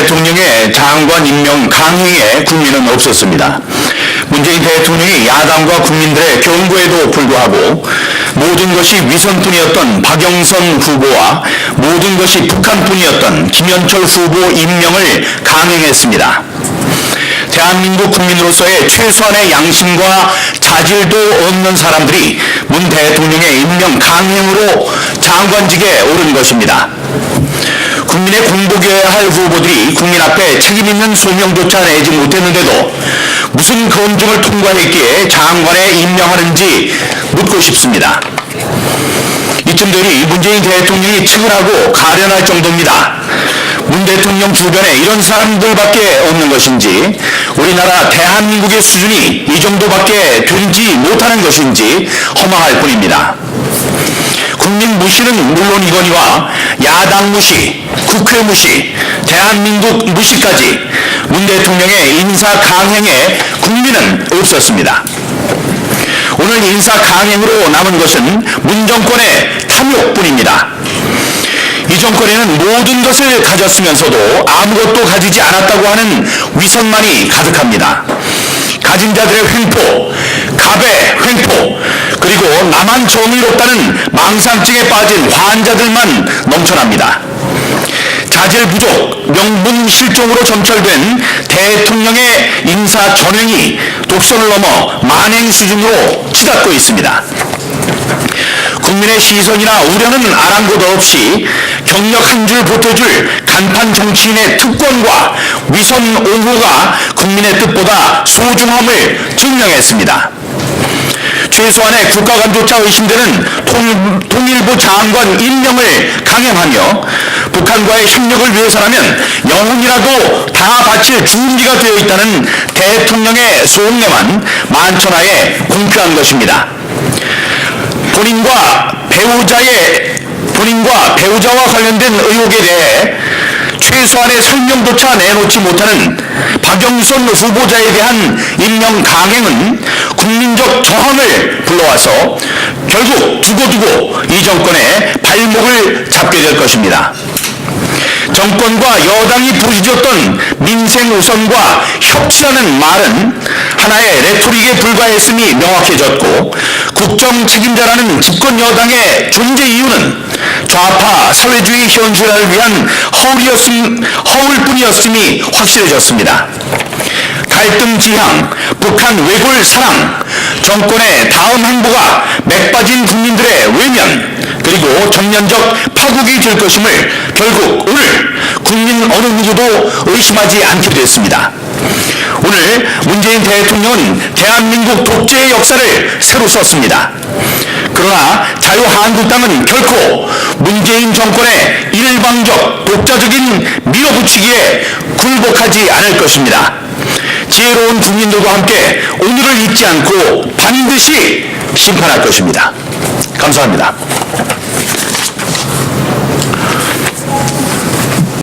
대통령의 장관 임명 강행에 국민은 없었습니다. 문재인 대통령이 야당과 국민들의 경고에도 불구하고 모든 것이 위선뿐이었던 박영선 후보와 모든 것이 북한뿐이었던 김현철 후보 임명을 강행했습니다. 대한민국 국민으로서의 최소한의 양심과 자질도 없는 사람들이 문 대통령의 임명 강행으로 장관직에 오른 것입니다. 국민의 공복해야 할 후보들이 국민 앞에 책임 있는 소명조차 내지 못했는데도 무슨 검증을 통과했기에 장관에 임명하는지 묻고 싶습니다. 이쯤 되니 문재인 대통령이 측은하고 가련할 정도입니다. 문 대통령 주변에 이런 사람들밖에 없는 것인지 우리나라 대한민국의 수준이 이 정도밖에 되지 못하는 것인지 허망할 뿐입니다. 국민 무시는 물론이거니와 야당 무시, 국회 무시, 대한민국 무시까지 문 대통령의 인사 강행에 국민은 없었습니다. 오늘 인사 강행으로 남은 것은 문 정권의 탐욕뿐입니다. 이 정권에는 모든 것을 가졌으면서도 아무것도 가지지 않았다고 하는 위선만이 가득합니다. 가진 자들의 횡포, 갑의 횡포, 그리고 나만 정의롭다는 망상증에 빠진 환자들만 넘쳐납니다. 자질 부족, 명분 실종으로 점철된 대통령의 인사 전횡이 독선을 넘어 만행 수준으로 치닫고 있습니다. 국민의 시선이나 우려는 아랑곳 없이 경력 한 줄 보태줄 간판 정치인의 특권과 위선 옹호가 국민의 뜻보다 소중함을 증명했습니다. 최소한의 국가관조차 의심되는 통, 통일부 장관 임명을 강행하며 북한과의 협력을 위해서라면 영혼이라도 다 바칠 준비가 되어 있다는 대통령의 속내만 만천하에 공표한 것입니다. 본인과 배우자의 본인과 배우자와 관련된 의혹에 대해 최소한의 설명조차 내놓지 못하는 박영선 후보자에 대한 임명 강행은 국민적 저항을 불러와서 결국 두고두고 이 정권의 발목을 잡게 될 것입니다. 정권과 여당이 부르짖었던 민생 우선과 협치라는 말은 하나의 레토릭에 불과했음이 명확해졌고 국정 책임자라는 집권 여당의 존재 이유는 좌파 사회주의 현실화를 위한 허울이었음, 허울뿐이었음이 확실해졌습니다. 갈등 지향, 북한 외골 사랑, 정권의 다음 행보가 맥빠진 국민들의 외면, 그리고 정면적 파국이 될 것임을 결국 오늘 국민 누구도 의심하지 않게 됐습니다. 오늘 문재인 대통령은 대한민국 독재의 역사를 새로 썼습니다. 그러나 자유한국당은 결코 문재인 정권의 일방적 독자적인 밀어붙이기에 굴복하지 않을 것입니다. 지혜로운 국민들과 함께 오늘을 잊지 않고 반드시 심판할 것입니다. 감사합니다.